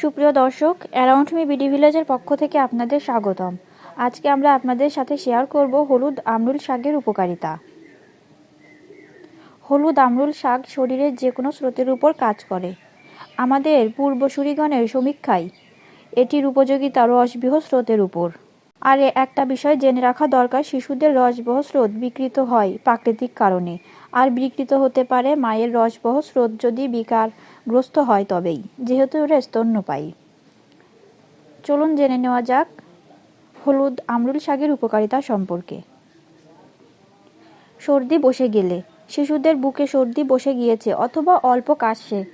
সুপ্রিয় দর্শক around me BD ভিলেজের পক্ষ থেকে আপনাদের স্বাগতম। আজকে আমরা আপনাদের সাথে শেয়ার করব হলুদ আমরুল শাকের উপকারিতা। হলুদ আমরুল শাক শরীরের যে কোনো স্রোতের উপর কাজ করে। আমাদের পূর্বসূরিগণের সমীক্ষায় এটির উপযোগিতা রসবৃহ স্রোতের উপর। আর, একটা বিষয় জেনে রাখা দরকার, শিশুদের রসবহ স্রোত বিকৃত হয় প্রাকৃতিক কারণে। আর বিকৃত হতে পারে মায়ের রসবহ স্রোত যদি বিকারগ্রস্ত হয় তবেই, যেহেতু ওরা স্তন্যপায়ী। চলুন জেনে নেওয়া যাক হলুদ আমরুল শাকের উপকারিতা সম্পর্কে। সর্দি বসে গেলে, শিশুদের বুকে সর্দি বসে গিয়েছে অথবা অল্প কাশছে,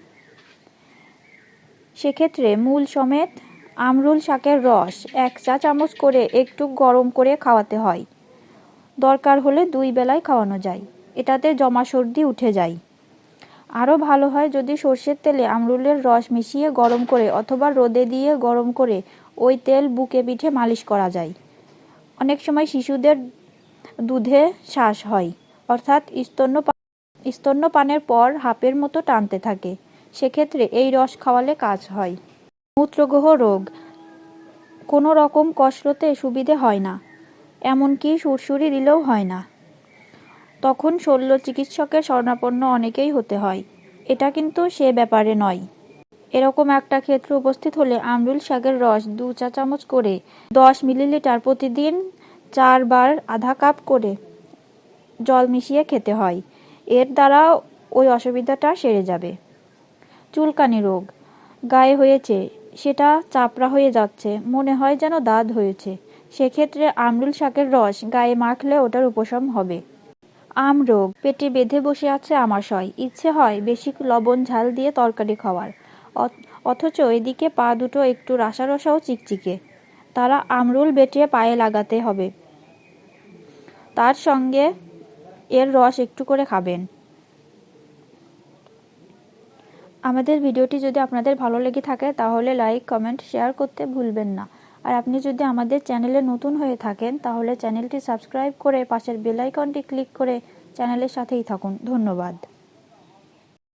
সেক্ষেত্রে মূল সমেত আমরুল শাকের রস এক চা চামচ করে একটু গরম করে খাওয়াতে হয়। দরকার হলে দুই বেলায় খাওয়ানো যায়। এটাতে জমা সর্দি উঠে যায়। আরও ভালো হয় যদি সর্ষের তেলে আমরুলের রস মিশিয়ে গরম করে অথবা রোদে দিয়ে গরম করে ওই তেল বুকে পিঠে মালিশ করা যায়। অনেক সময় শিশুদের দুধে শ্বাস হয়, অর্থাৎ স্তন্য স্তন্যপানের পর হাপের মতো টানতে থাকে। সেক্ষেত্রে এই রস খাওয়ালে কাজ হয়। মূত্রগ্রহ রোগ। কোনো রকম কসরতে সুবিধে হয় না, এমনকি সুরসুরি দিলেও হয় না। তখন শল্য চিকিৎসকের শরণাপন্ন অনেকেই হতে হয়। এটা কিন্তু সে ব্যাপারে নয়। এরকম একটা ক্ষেত্র উপস্থিত হলে আমরুল শাকের রস দু চা চামচ করে দশ মিলিলিটার প্রতিদিন চারবার আধা কাপ করে জল মিশিয়ে খেতে হয়। এর দ্বারা ওই অসুবিধাটা সেরে যাবে। চুলকানি রোগ। গায়ে হয়েছে সেটা চাপড়া হয়ে যাচ্ছে, মনে হয় যেন দাঁত হয়েছে। সেক্ষেত্রে আমরুল শাকের রস গায়ে মাখলে ওটার উপশম হবে। আম রোগ, পেটে বেঁধে বসে আছে আমাশয় ইচ্ছে হয় বেশি লবণ ঝাল দিয়ে তরকারি খাওয়ার। অথচ এদিকে পা দুটো একটু রাসা রসাও চিকচিকে। তারা আমরুল বেটে পায়ে লাগাতে হবে। তার সঙ্গে এর রস একটু করে খাবেন। আমাদের ভিডিওটি যদি আপনাদের ভালো লেগে থাকে, তাহলে লাইক, কমেন্ট, শেয়ার করতে ভুলবেন না। আর আপনি যদি আমাদের চ্যানেলে নতুন হয়ে থাকেন, তাহলে চ্যানেলটি সাবস্ক্রাইব করে পাশের বেলাইকনটি ক্লিক করে চ্যানেলের সাথেই থাকুন। ধন্যবাদ।